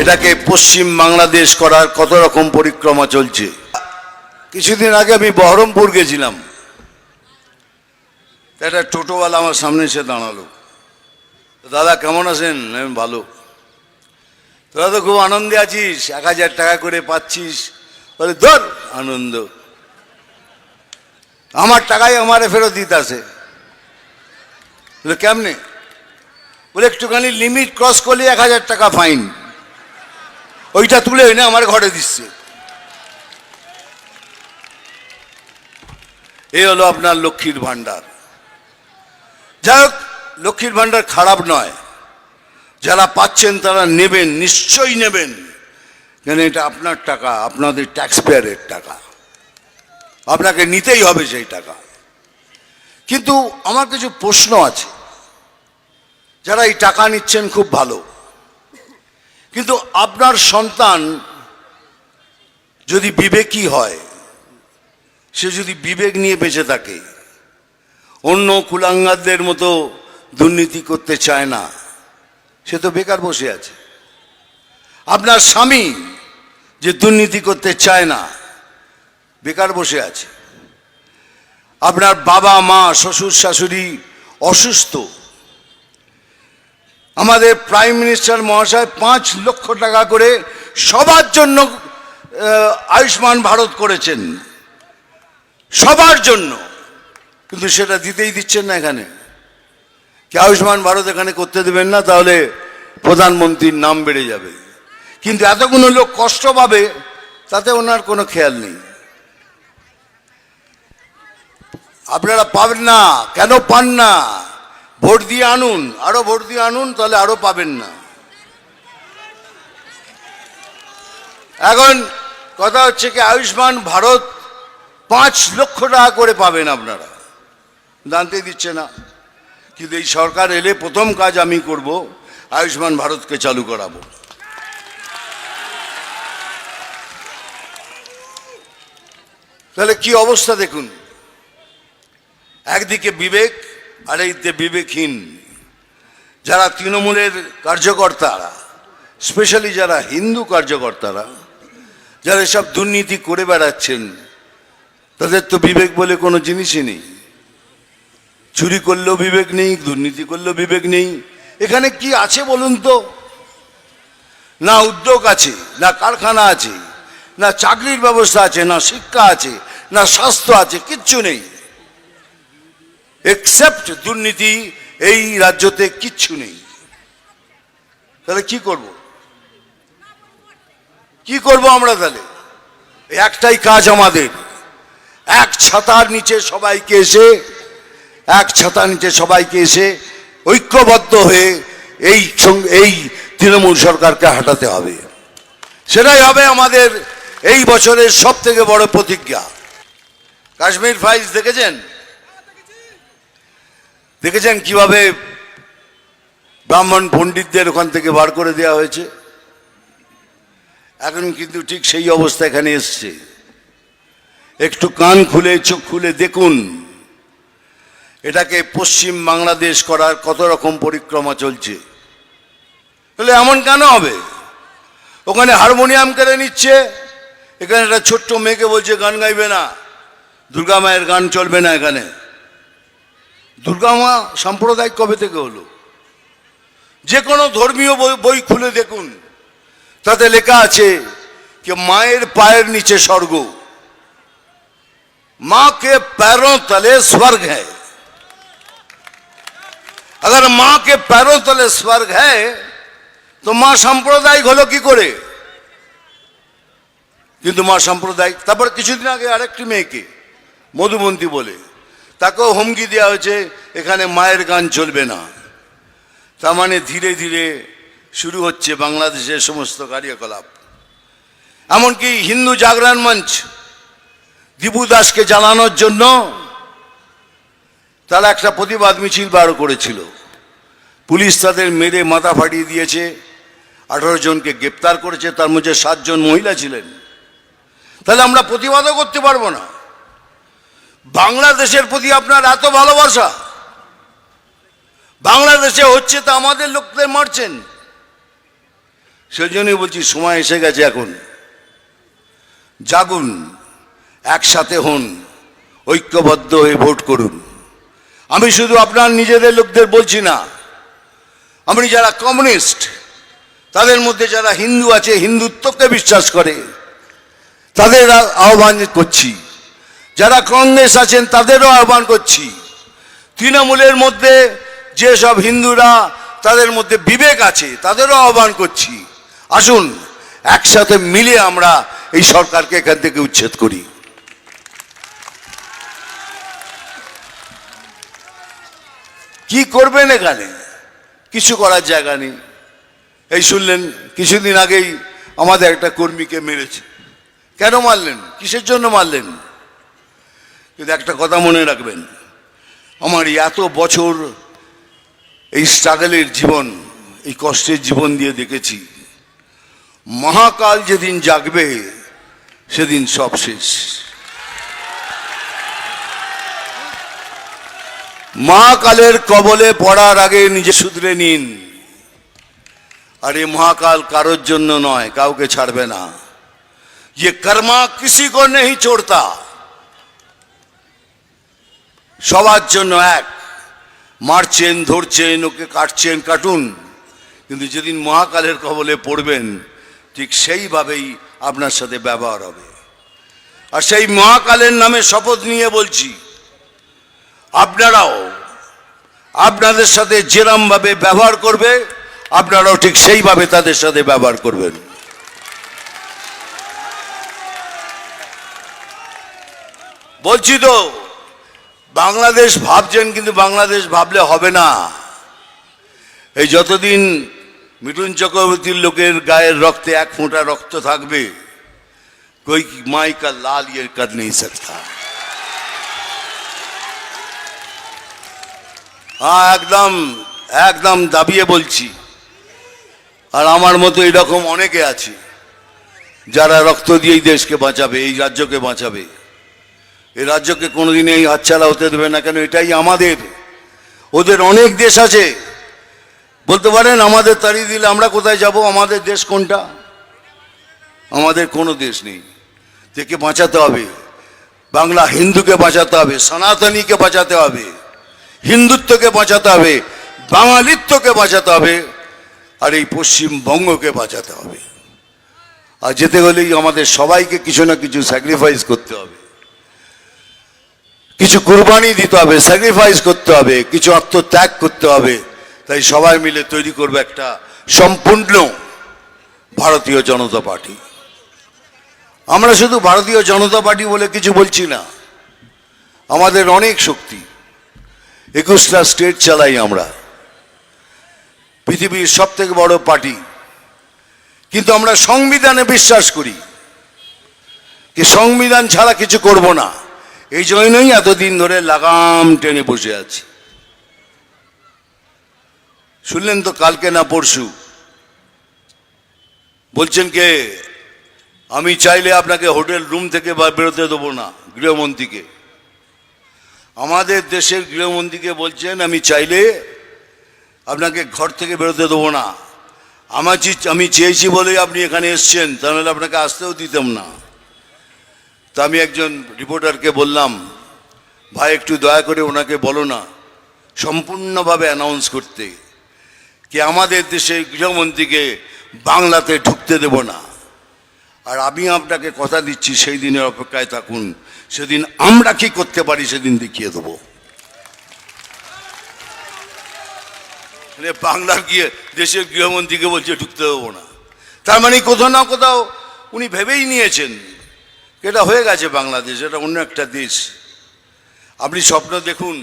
এটাকে পশ্চিম বাংলাদেশ করার কত রকম পরিক্রমা চলছে? কিছুদিন আগে আমি বহরমপুর গেছিলাম। একটা টোটোওয়ালা আমার সামনে এসে দাঁড়াল। দাদা, কেমন আছেন? আমি ভালো। তোরা তো খুব আনন্দে আছিস? এক হাজার টাকা করে পাচ্ছিস। বলে, ধর, আনন্দ। আমার টাকাই আমারে ফেরত দিতে আসে কেমনে? বলে, একটুখানি লিমিট ক্রস করলে এক হাজার টাকা ফাইন ওইটা তুলে এনে আমার ঘরে দিচ্ছে। এই হলো আপনার লক্ষ্মীর ভাণ্ডার। যাই হোক, লক্ষ্মীর ভাণ্ডার খারাপ নয়। যারা পাচ্ছেন তারা নেবেন, নিশ্চয়ই নেবেন। কেন এটা আপনার টাকা, আপনাদের ট্যাক্স পেয়ারের টাকা। আপনাকে নিতেই হবে সেই টাকা। কিন্তু আমার কিছু প্রশ্ন আছে। যারা এই টাকা নিচ্ছেন খুব ভালো। কিন্তু আপনার সন্তান যদি বিবেকী হয়, সে যদি বিবেক নিয়ে বেঁচে থাকে, অন্য কুলাঙ্গারদের মতো দুর্নীতি করতে চায় না, সে তো বেকার বসে আছে। আপনার স্বামী যে দুর্নীতি করতে চায় না, বেকার বসে আছে। আপনার বাবা মা শ্বশুর শাশুড়ি অসুস্থ আমাদের প্রাইম মিনিস্টার মহাশয় পাঁচ লক্ষ টাকা করে সবার জন্য আয়ুষ্মান ভারত করেছেন। সবার জন্য। কিন্তু সেটা দিতেই দিচ্ছেন না এখানে। কি আয়ুষ্মান ভারত এখানে করতে দেবেন না, তাহলে প্রধানমন্ত্রীর নাম বেড়ে যাবে। কিন্তু এতগুলো লোক কষ্ট পাবে, তাতে ওনার কোনো খেয়াল নেই। আপনারা পাবেন না। কেন পান না? ভোট দিয়ে আনুন, আরও ভোট দিয়ে আনুন, তাহলে আরও পাবেন না। এখন কথা হচ্ছে কি, আয়ুষ্মান ভারত পাঁচ লক্ষ টাকা করে পাবেন আপনারা। জানতে দিচ্ছে না, কিন্তু এই সরকার এলে প্রথম কাজ আমি করব, আয়ুষ্মান ভারতকে চালু করাবো। তাহলে কি অবস্থা দেখুন? একদিকে বিবেক আর এইদিকে বিবেকহীন। যারা তৃণমূলের কার্যকর্তারা, স্পেশালি যারা হিন্দু কার্যকর্তারা, যারা এসব দুর্নীতি করে বেড়াচ্ছেন, তাদের তো বিবেক বলে কোনো জিনিসই নেই। চুরি করলেও বিবেক নেই, দুর্নীতি করলেও বিবেক নেই। এখানে কি আছে বলুন তো? না উদ্যোগ আছে, না কারখানা আছে, না চাকরির ব্যবস্থা আছে, না শিক্ষা আছে, না স্বাস্থ্য আছে, কিচ্ছু নেই। এক্সেপ্ট দুর্নীতি, এই রাজ্যতে কিচ্ছু নেই। তাহলে কি করব? কি করব আমরা তাহলে? একটাই কাজ আমাদের। এক ছাতার নিচে সবাইকে এসে, এক ছাতার নিচে সবাইকে এসে ঐক্যবদ্ধ হয়ে এই এই তৃণমূল সরকারকে হাঁটাতে হবে। সেটাই হবে আমাদের এই বছরের সব থেকে বড় প্রতিজ্ঞা। কাশ্মীর ফাইলস দেখেছেন? দেখেছেন কীভাবে ব্রাহ্মণ পণ্ডিতদের ওখান থেকে বার করে দেওয়া হয়েছে? এখন কিন্তু ঠিক সেই অবস্থা এখানে এসছে। একটু কান খুলে, চোখ খুলে দেখুন। এটাকে পশ্চিম বাংলাদেশ করার কত রকম পরিক্রমা চলছে। তাহলে এমন কেন হবে? ওখানে হারমোনিয়াম কেড়ে নিচ্ছে। এখানে একটা ছোট্ট মেয়েকে বলছে, গান গাইবে না। দুর্গা মায়ের গান চলবে না এখানে। দুর্গা মা সাম্প্রদায়িক কবে থেকে হলো যে কোনো ধর্মীয় বই বই খুলে দেখুন তাতে লেখা আছে कि মায়ের পায়ের নিচে স্বর্গ माँ के पैरों तले स्वर्ग है अगर माँ के पैरों तले स्वर्ग है তো মা সাম্প্রদায়িক হলো কি করে কিন্তু মা সাম্প্রদায়িক তারপর কিছুদিন আগে আরেকটি মেয়েকে মধুমন্তী বলে তাকেও হুমকি দেওয়া হয়েছে, এখানে মায়ের গান চলবে না। তার মানে ধীরে ধীরে শুরু হচ্ছে বাংলাদেশের সমস্ত কার্যকলাপ। এমনকি হিন্দু জাগরণ মঞ্চ দীপু দাসকে জ্বালানোর জন্য তারা একটা প্রতিবাদ মিছিল বার করেছিল। পুলিশ তাদের মেরে মাথা ফাটিয়ে দিয়েছে, আঠারো জনকে গ্রেপ্তার করেছে, তার মধ্যে সাতজন মহিলা ছিলেন। তাহলে আমরা প্রতিবাদও করতে পারব না। বাংলাদেশের প্রতি আপনার এত ভালোবাসা। বাংলাদেশে হচ্ছে তো আমাদের লোকদের মারছেন। সেই জন্যই বলছি, সময় এসে গেছে এখন। জাগুন, একসাথে হন, ঐক্যবদ্ধ হয়ে ভোট করুন। আমি শুধু আপনার নিজেদের লোকদের বলছি না, আমি যারা কমিউনিস্ট, তাদের মধ্যে যারা হিন্দু আছে, হিন্দুত্বকে বিশ্বাস করে, তাদের আহ্বান করছি। যারা কংগ্রেস আছেন, তাদেরও আহ্বান করছি। তৃণমূলের মধ্যে যেসব হিন্দুরা, তাদের মধ্যে বিবেক আছে, তাদেরও আহ্বান করছি। আসুন, একসাথে মিলে আমরা এই সরকারকে এখান থেকে উচ্ছেদ করি। কি করবেন এখানে? কিছু করার জায়গা নেই। এই শুনলেন, কিছুদিন আগেই আমাদের একটা কর্মীকে মেরেছে। কেন মারলেন? কিসের জন্য মারলেন? কিন্তু একটা কথা মনে রাখবেন আমার এই এত বছর এই স্ট্রাগলের জীবন এই কষ্টের জীবন দিয়ে দেখেছি মহাকাল যেদিন জাগবে সেদিন সব শেষ মহাকালের কবলে পড়ার আগে নিজে শুধরে নিন আর এই মহাকাল কারোর জন্য নয় কাউকে ছাড়বে না ये कर्मा किसी को नहीं छोड़ता সবার জন্য এক। মারছেন, ধরছেন, ওকে কাটছেন, কাটুন। কিন্তু যেদিন মহাকালের কবলে পড়বেন, ঠিক সেইভাবেই আপনার সাথে ব্যবহার হবে। আর সেই মহাকালের নামে শপথ নিয়ে বলছি, আপনারাও আপনাদের সাথে যেরমভাবে ব্যবহার করবে, আপনারাও ঠিক সেইভাবে তাদের সাথে ব্যবহার করবেন। বলছি তো বাংলাদেশ ভাবছেন কিন্তু বাংলাদেশ ভাবলে হবে না। এই যতদিন মিঠুন চক্রবর্তীর লোকের গায়ের রক্তে এক ফোঁটা রক্ত থাকবে, কই মাইকা লাল ইয়ের কর নেই সকতা হ্যাঁ একদম একদম দাবিয়ে বলছি। আর আমার মতো এরকম অনেকে আছে, যারা রক্ত দিয়েই দেশকে বাঁচাবে, এই রাজ্যকে বাঁচাবে। এই রাজ্যকে কোনোদিন এই হাতছাড়া হতে দেবে না কেন? এটাই আমাদের। ওদের অনেক দেশ আছে। বলতে পারেন, আমাদের তাড়িয়ে দিলে আমরা কোথায় যাব? আমাদের দেশ কোনটা? আমাদের কোনো দেশ নেই। থেকে বাঁচাতে হবে। বাংলা হিন্দুকে বাঁচাতে হবে, সনাতনীকে বাঁচাতে হবে, হিন্দুত্বকে বাঁচাতে হবে, বাঙালিত্বকে বাঁচাতে হবে, আর এই পশ্চিমবঙ্গকে বাঁচাতে হবে। আর যেতে গেলেই আমাদের সবাইকে কিছু না কিছু স্যাক্রিফাইস করতে হবে। কিছু কুরবানি দিতে হবে স্যাক্রিফাইস করতে হবে, কিছু আত্মত্যাগ করতে হবে। তাই সবাই মিলে তৈরি করবে একটা সম্পূর্ণ ভারতীয় জনতা পার্টি। আমরা শুধু ভারতীয় জনতা পার্টি বলে কিছু বলছি না। আমাদের অনেক শক্তি। একুশটা স্টেট চালাই আমরা। পৃথিবীর সব থেকে বড় পার্টি। কিন্তু আমরা সংবিধানে বিশ্বাস করি। কি সংবিধান ছাড়া কিছু করব না। এই জন্যই এতদিন ধরে লাগাম টেনে বসে আছি। শুনলেন তো কালকে না পরশু? বলছেন কে, আমি চাইলে আপনাকে হোটেল রুম থেকে বেরোতে দেবো না, গৃহমন্ত্রীকে। আমাদের দেশের গৃহমন্ত্রীকে বলছেন, আমি চাইলে আপনাকে ঘর থেকে বেরোতে দেবো না। আমার আমি চেয়েছি বলেই আপনি এখানে এসছেন, তাহলে আপনাকে আসতেও দিতাম না। তা আমি একজন রিপোর্টারকে বললাম, ভাই, একটু দয়া করে ওনাকে বলো না, সম্পূর্ণভাবে অ্যানাউন্স করতে, কি আমাদের দেশের গৃহমন্ত্রীকে বাংলাতে ঢুকতে দেব না। আর আমি আপনাকে কথা দিচ্ছি, সেই দিনের অপেক্ষায় থাকুন, সেদিন আমরা কি করতে পারি সেদিন দেখিয়ে দেবো। মানে বাংলা গিয়ে দেশের গৃহমন্ত্রীকে বলছে ঢুকতে দেবো না। তার মানে কোথাও না কোথাও উনি ভেবেই নিয়েছেন। এটা হয়ে গেছে বাংলাদেশ, এটা অন্য একটা দেশ। আপনি স্বপ্ন দেখুন,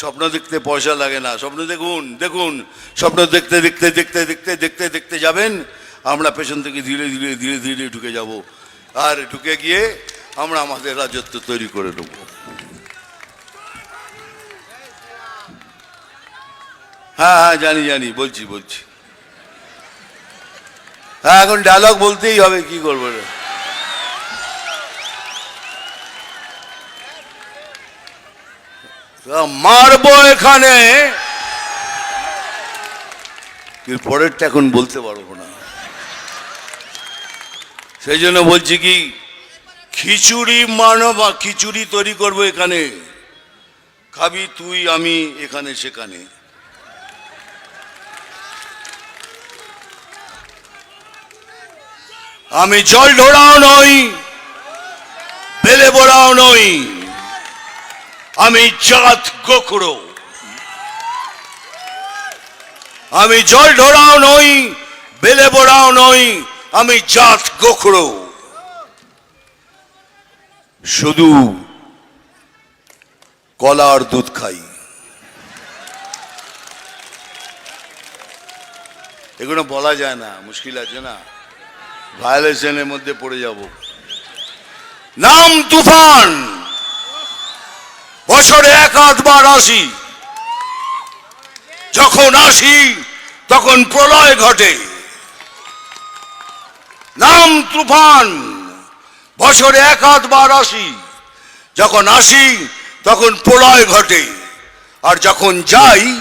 স্বপ্ন দেখতে পয়সা লাগে না, স্বপ্ন দেখুন দেখুন, স্বপ্ন দেখতে দেখতে দেখতে দেখতে দেখতে দেখতে যাবেন, আমরা পেছন থেকে ধীরে ধীরে ধীরে ধীরে ঢুকে যাব। আর ঢুকে গিয়ে আমরা আমাদের রাজত্ব তৈরি করে নেব। হ্যাঁ হ্যাঁ জানি জানি, বলছি বলছি। হ্যাঁ এখন ডায়লগ বলতেই হবে, কি করব রে? তা মারবো এখানে। পরেরটা এখন বলতে পারব না। সেই জন্য বলছি কি, খিচুড়ি মানব খিচুড়ি তৈরি করব এখানে। খাবি তুই, আমি এখানে, সেখানে। আমি জল ঢোড়াও নই, বেলে বড়াও নই। আমি জাত গোখরো। আমি জল ঢোড়াও নই, বেলে বড়াও নই, আমি জাত গোখরো। শুধু কলার দুধ খাই। এগুলো বলা যায় না, মুশকিল আছে না? ভায়োলেশনের মধ্যে পড়ে যাব। নাম তুফান। বছরে এক আধবার আসি। যখন আসি, তখন প্রলয় ঘটে। নাম তুফান। বছরে এক আধবার আসি। যখন আসি, তখন প্রলয় ঘটে। আর যখন যাই,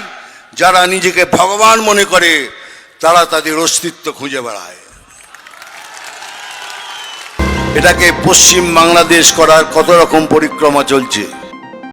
যারা নিজেকে ভগবান মনে করে, তারা তাদের অস্তিত্ব খুঁজে বেড়ায়। এটাকে পশ্চিম বাংলাদেশ করার কত রকম পরিক্রমা চলছে?